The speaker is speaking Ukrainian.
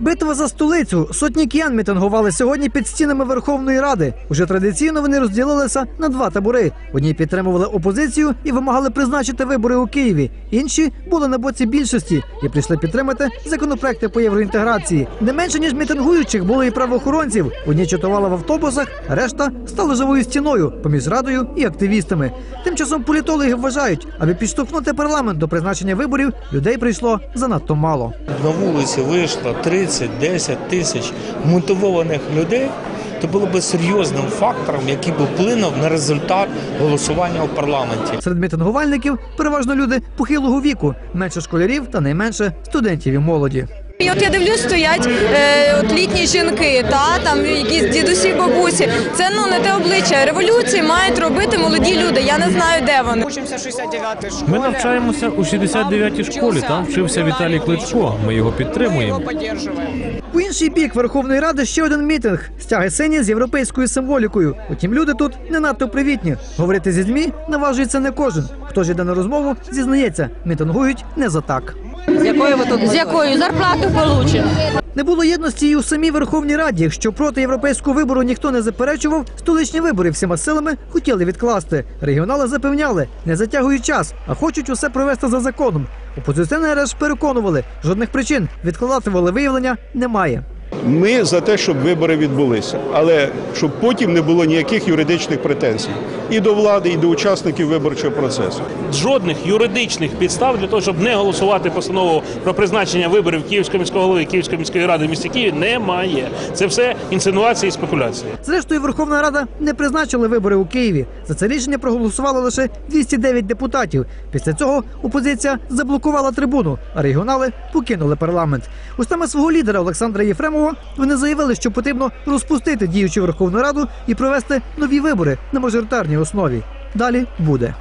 Битва за столицю. Сотні киян мітингували сьогодні під стінами Верховної Ради. Уже традиційно вони розділилися на два табори. Одні підтримували опозицію і вимагали призначити вибори у Києві. Інші були на боці більшості і прийшли підтримати законопроекти по євроінтеграції. Не менше ніж мітингуючих було і правоохоронців. Одні чатували в автобусах, решта стали живою стіною поміж радою і активістами. Тим часом політологи вважають, аби підштовхнути парламент до призначення виборів, людей прийшло занадто мало. на вулиці вийшло 30-10 тисяч мотивованих людей, то було би серйозним фактором, який би вплинув на результат голосування у парламенті. Серед мітингувальників переважно люди похилого віку, менше школярів та найменше студентів і молоді. І от я дивлюсь, стоять е, от літні жінки, та там якісь дідусі, бабусі. Це ну не те обличчя. Революції мають робити молоді люди. Я не знаю, де вони. Учимося 69-й школі. Ми навчаємося у 69-й школі. Там вчився Віталій Кличко. Ми його підтримуємо. його підтримуємо. У інший бік Верховної Ради ще один мітинг. Стяги сині з європейською символікою. Утім, люди тут не надто привітні. Говорити зі змі наважується не кожен. Хто ж йде на розмову, зізнається, мітингують не за так. З якою зарплату получимо? Не було єдності і у самій Верховній Раді. Якщо проти європейського вибору ніхто не заперечував, столичні вибори всіма силами хотіли відкласти. Регіонали запевняли, не затягують час, а хочуть усе провести за законом. Опозиціонери ж переконували, жодних причин відкладати волевиявлення немає. Ми за те, щоб вибори відбулися, але щоб потім не було ніяких юридичних претензій і до влади, і до учасників виборчого процесу. жодних юридичних підстав для того, щоб не голосувати постанову про призначення виборів Київського міського голови Київської міської ради в місті Києві немає. Це все інсинуації і спекуляції. Зрештою, Верховна Рада не призначила вибори у Києві. За це рішення проголосувало лише 209 депутатів. Після цього опозиція заблокувала трибуну, а регіонали покинули парламент. Устами свого лідера Олександра Єфремова вони заявили, що потрібно розпустити діючу Верховну Раду і провести нові вибори на мажоритарній основі. Далі буде.